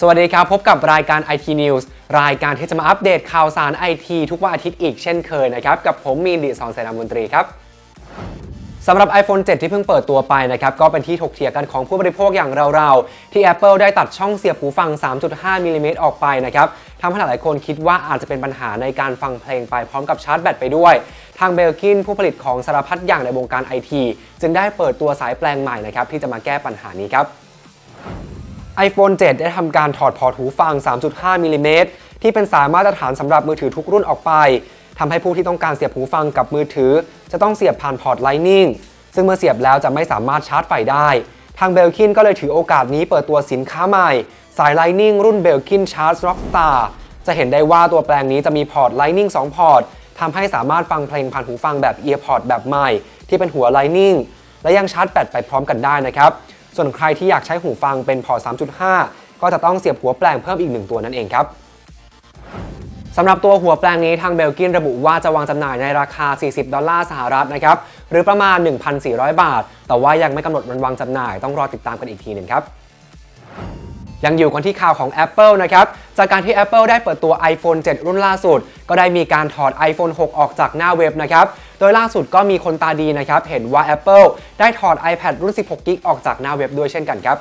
สวัสดีครับ พบกับรายการ IT News รายการที่จะมาอัปเดตข่าวสาร IT ทุกวันอาทิตย์อีกเช่นเคยนะครับ กับผมมีนดิสอนเสนามนตรีครับสำหรับ iPhone 7 ที่เพิ่งเปิดตัวไปนะครับ ก็เป็นที่ถกเถียงกันของผู้บริโภคอย่างเราๆ ที่ Apple ได้ตัดช่องเสียบหูฟัง 3.5มิลลิเมตรออกไปนะครับทำให้หลายคนคิดว่าอาจจะเป็นปัญหาในการฟังเพลงไปพร้อมกับชาร์จแบตไปด้วย ทางเบลกินผู้ผลิตของสารพัดอย่างในวงการ IT จึงได้เปิดตัวสายแปลงใหม่นะครับที่จะมาแก้ปัญหานี้ครับ iPhone 7 ได้ทำการถอดพอร์ตหูฟัง 3.5 มิลลิเมตรที่เป็นสายมาตรฐานสำหรับมือถือทุกรุ่นออกไปทำให้ผู้ที่ต้องการเสียบหูฟังกับมือถือ จะต้องเสียบผ่านพอร์ต Lightning ซึ่งเมื่อเสียบแล้วจะไม่สามารถชาร์จไฟได้ ทางเบลคินก็เลยถือโอกาสนี้เปิดตัวสินค้าใหม่ สาย Lightning รุ่นเบลคิน Charge Rockstar จะเห็นได้ว่าตัวแปลงนี้จะมีพอร์ต Lightning 2 พอร์ตทำให้สามารถฟังเพลงผ่านหูฟังแบบ EarPod แบบใหม่ ที่เป็นหัว Lightning และยังชาร์จแบตไปพร้อมกันได้นะครับ ส่วนใครที่อยากใช้หูฟังเป็นพอร์ต 3.5 ก็จะต้องเสียบหัวแปลงเพิ่มอีกหนึ่งตัวนั่นเองครับสำหรับตัวหัวแปลงนี้ทางเบลกินระบุว่าจะวางจำหน่ายในราคา 40 ดอลลาร์สหรัฐนะครับ หรือประมาณ 1,400 บาท แต่ว่ายังไม่กำหนดวันวางจำหน่ายต้องรอติดตามกันอีกทีหนึ่งครับ ยังอยู่กันที่ข่าวของ Apple นะครับ จากการที่ Apple ได้เปิดตัว iPhone 7 รุ่นล่าสุด ก็ได้มีการถอด iPhone 6 ออกจากหน้าเว็บนะครับ โดยล่าสุดก็มีคนตาดีนะครับ เห็นว่า Apple ได้ถอด iPad รุ่น 16 กิกออกจากหน้าเว็บด้วยเช่นกันครับ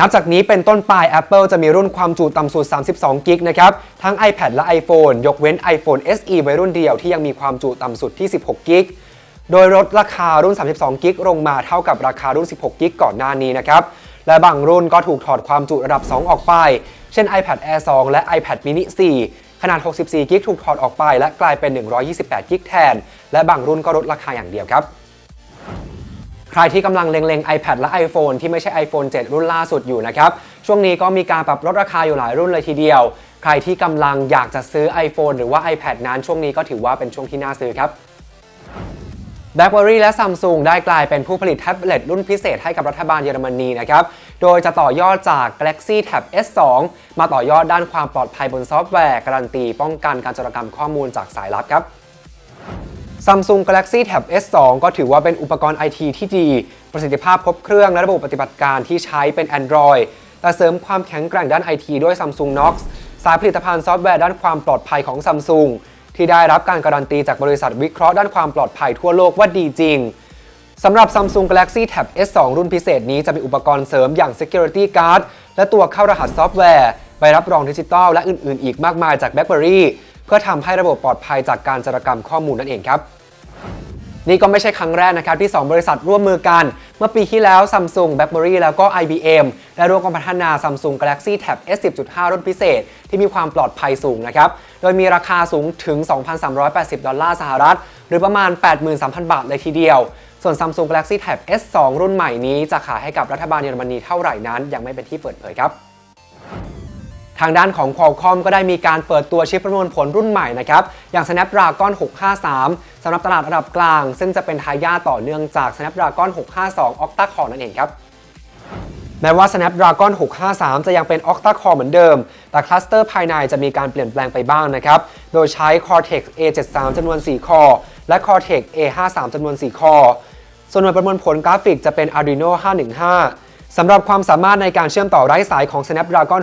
นับจากนี้เป็นต้นไป Apple จะมีรุ่นความจุต่ำสุด 32 กิกนะครับ ทั้ง iPad และ iPhone ยกเว้น iPhone SE ไว้รุ่นเดียวที่ยังมีความจุต่ำสุดที่ 16 กิก โดยลดราคารุ่น 32 กิกลงมาเท่ากับราคารุ่น 16 กิกก่อนหน้านี้นะครับ และบางรุ่นก็ถูกถอดความจุระดับ 2 ออกไป เช่น iPad Air 2 และ iPad mini 4 ขนาด 64 กิกถูกถอดออกไป และกลายเป็น 128 กิกแทน และบางรุ่นก็ลดราคาอย่างเดียวครับ ใครที่กำลังเล็งๆ iPad และ iPhone ที่ไม่ใช่ iPhone 7 รุ่นล่าสุดอยู่นะครับ ช่วงนี้ก็มีการปรับลดราคาอยู่หลายรุ่นเลยทีเดียว ใครที่กำลังอยากจะซื้อ iPhone หรือว่า iPad นั้นช่วงนี้ก็ถือว่าเป็นช่วงที่น่าซื้อครับ BlackBerry และ Samsung ได้กลายเป็นผู้ผลิตแท็บเล็ตรุ่นพิเศษให้กับรัฐบาลเยอรมนีนะครับ โดยจะต่อยอดจาก Galaxy Tab S2 มาต่อยอดด้านความปลอดภัยบนซอฟต์แวร์ การันตีป้องกันการโจรกรรมข้อมูลจากสายลับครับ Samsung Galaxy Tab S2 ก็ถือว่าเป็นอุปกรณ์ IT ที่ดี ประสิทธิภาพครบเครื่องและระบบปฏิบัติการที่ใช้เป็น Android แต่เสริมความแข็งแกร่งด้าน IT ด้วย Samsung Knox สายผลิตภัณฑ์ซอฟต์แวร์ด้านความปลอดภัยของ Samsung ที่ได้รับการการันตีจากบริษัทวิเคราะห์ด้านความปลอดภัยทั่วโลกว่าดีจริง สำหรับ Samsung Galaxy Tab S2 รุ่นพิเศษนี้จะมีอุปกรณ์เสริมอย่าง Security Guard และตัวเข้ารหัสซอฟต์แวร์ใบรับรองดิจิตอลและอื่น ๆ อีกมากมายจาก BlackBerry เพื่อทำให้ระบบปลอดภัยจากการจารกรรมข้อมูลนั่นเองครับนี่ก็ไม่ใช่ครั้งแรกนะครับที่ 2 บริษัทร่วมมือกัน เมื่อปีที่แล้ว Samsung, BlackBerry แล้วก็ IBM ได้ร่วมกันพัฒนา Samsung Galaxy Tab S10.5 รุ่นพิเศษ ที่มีความปลอดภัยสูงนะครับ โดยมีราคาสูงถึง 2,380 ดอลลาร์สหรัฐ หรือประมาณ 83,000 บาทเลยทีเดียว ส่วน Samsung Galaxy Tab S2 รุ่นใหม่นี้จะขายให้กับรัฐบาลเยอรมนีเท่าไหร่นั้น ยังไม่เป็นที่เปิดเผยครับทางด้านของ Qualcomm ก็ได้มีการเปิดตัวชิปประมวลผลรุ่นใหม่นะครับ อย่าง Snapdragon 653 สำหรับตลาดระดับกลาง ซึ่งจะเป็นทายาทต่อเนื่องจาก Snapdragon 652 Octa Core นั่นเองครับ แม้ว่า Snapdragon 653 จะยังเป็น Octa Core เหมือนเดิม แต่คลัสเตอร์ภายในจะมีการเปลี่ยนแปลงไปบ้างนะครับ โดยใช้ Cortex A73 จำนวน 4 คอร์และ Cortex A53 จำนวน 4 คอร์ ส่วนหน่วยประมวลผลกราฟิกจะเป็น Arduino 515 สำหรับความสามารถในการเชื่อมต่อไร้สายของ Snapdragon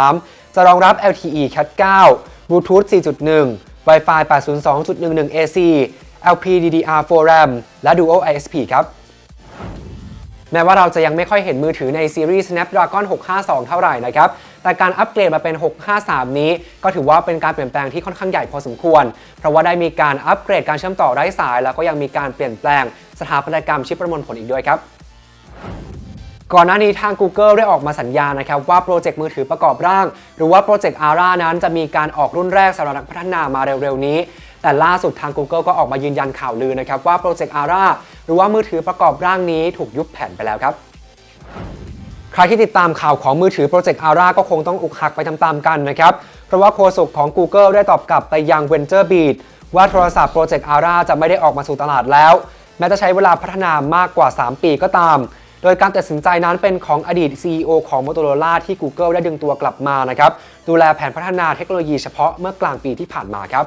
653 จะรองรับ LTE Cat 9 Bluetooth 4.1 Wi-Fi 802.11 AC LPDDR4 RAM และ Dual ISP ครับแม้ว่าเราจะยังไม่ค่อยเห็นมือถือในซีรีส์ Snapdragon 652 เท่าไหร่นะครับ แต่การอัปเกรดมาเป็น 653 นี้ ก็ถือว่าเป็นการเปลี่ยนแปลงที่ค่อนข้างใหญ่พอสมควร เพราะว่าได้มีการอัปเกรดการเชื่อมต่อไร้สาย แล้วก็ยังมีการเปลี่ยนแปลง สถาปัตยกรรมชิปประมวลผลอีกด้วยครับก่อนหน้านี้ทาง Google ได้ออกมาสัญญานะครับว่าโปรเจกต์มือถือประกอบร่าง หรือว่าโปรเจกต์ ARA นั้นจะมีการออกรุ่นแรกสำหรับนักพัฒนามาเร็วๆนี้ แต่ล่าสุดทาง Google ก็ออกมายืนยันข่าวลือนะครับว่าโปรเจกต์ ARA หรือว่ามือถือประกอบร่างนี้ถูกยุบแผนไปแล้วครับใครที่ติดตามข่าวของมือถือโปรเจกต์ ARA ก็คงต้องอุกหักไปตามๆกันนะครับเพราะว่าโฆษกของ Google ได้ตอบกลับไปยัง VentureBeat ว่าโทรศัพท์โปรเจกต์ ARA จะไม่ได้ออกมาสู่ตลาดแล้ว แม้จะใช้เวลาพัฒนามากกว่า 3 ปีก็ตาม โดยการตัดสินใจนั้นเป็นของอดีต CEO ของ Motorola ที่ Google ได้ดึงตัวกลับมานะครับ ดูแลแผนพัฒนาเทคโนโลยีเฉพาะเมื่อกลางปีที่ผ่านมาครับ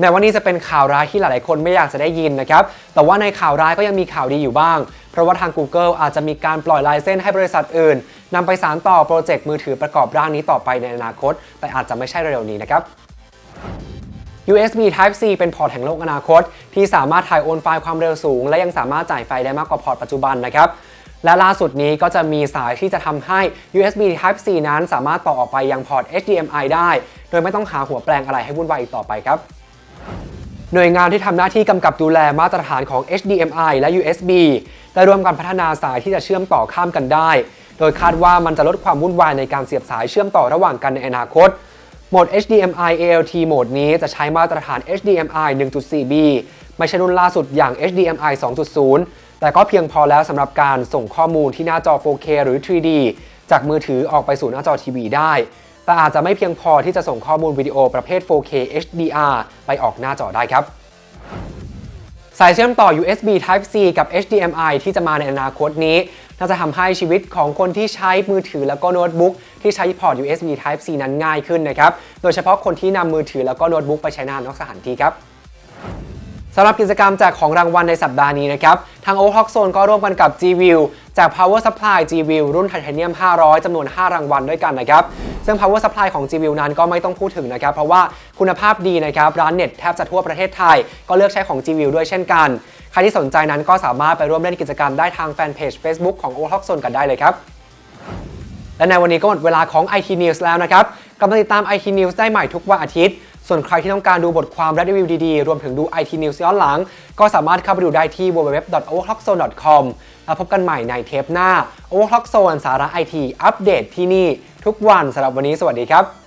แม้ว่านี่จะเป็นข่าวร้ายที่หลาย ๆ คนไม่อยากจะได้ยินนะครับ แต่ว่าในข่าวร้ายก็ยังมีข่าวดีอยู่บ้าง เพราะว่าทาง Google อาจจะมีการปล่อยลายเส้นให้บริษัทอื่นนำไปสานต่อโปรเจกต์มือถือประกอบร่างนี้ต่อไปในอนาคต แต่อาจจะไม่ใช่เร็วๆนี้นะครับ USB Type C เป็นพอร์ตแห่งโลกอนาคต ที่สามารถถ่ายโอนไฟล์ความเร็วสูง และยังสามารถจ่ายไฟได้มากกว่าพอร์ตปัจจุบันนะครับและล่าสุดนี้ก็จะมีสายที่จะทำให้ USB Type C นั้นสามารถต่อออกไปยังพอร์ต HDMI ได้ โดยไม่ต้องหาหัวแปลงอะไรให้วุ่นวายอีกต่อไปครับหน่วยงานที่ทำหน้าที่กำกับดูแลมาตรฐานของ HDMI และ USB ได้ร่วมกันพัฒนาสายที่จะเชื่อมต่อข้ามกันได้ โดยคาดว่ามันจะลดความวุ่นวายในการเสียบสายเชื่อมต่อระหว่างกันในอนาคต โหมด HDMI ALT โหมดนี้จะใช้มาตรฐาน HDMI 1.4B ไม่ใช่รุ่นล่าสุดอย่าง HDMI 2.0 แต่ก็เพียงพอแล้วสำหรับการส่งข้อมูลที่หน้าจอ 4K หรือ 3D จากมือถือออกไปสู่หน้าจอทีวีได้ แต่อาจจะไม่เพียงพอที่จะส่งข้อมูลวิดีโอประเภท 4K HDR ไปออกหน้าจอได้ครับ สายเชื่อมต่อ USB Type C กับ HDMI ที่จะมาในอนาคตนี้ น่าจะทำให้ชีวิตของคนที่ใช้มือถือแล้วก็โน้ตบุ๊กที่ใช้พอร์ต USB Type C นั้นง่ายขึ้นนะครับ โดยเฉพาะคนที่นำมือถือแล้วก็โน้ตบุ๊กไปใช้งานนอกสถานที่ครับสำหรับกิจกรรมแจกของรางวัลในสัปดาห์นี้นะครับ ทาง o h o k Zone ก็ร่วมกันกับ G-View แจก Power Supply G-View รุ่นไทเทเนียม 500 จำนวน 5 รางวัลด้วยกันนะครับ ซึ่ง Power Supply ของ G-View นั้นก็ไม่ต้องพูดถึงนะครับ เพราะว่าคุณภาพดีนะครับ ร้านเน็ตแทบจะทั่วประเทศไทย ก็เลือกใช้ของ G-View ด้วยเช่นกัน ใครที่สนใจนั้นก็สามารถไปร่วมเล่นกิจกรรมได้ทางแฟนเพจ Facebook ของ o h o k Zone กันได้เลยครับ และในวันนี้ก็หมดเวลาของ IT News แล้วนะครับกลับมาติดตาม IT News ได้ใหม่ทุกวันอาทิตย์ ส่วนใครที่ต้องการดูบทความและรีวิวดีๆ รวมถึงดู IT News ย้อนหลัง ก็สามารถเข้าไปดูได้ที่ www.overclockzone.com แล้วพบกันใหม่ในเทปหน้า Overclock Zone สาระ IT อัปเดตที่นี่ทุกวันสำหรับวันนี้สวัสดีครับ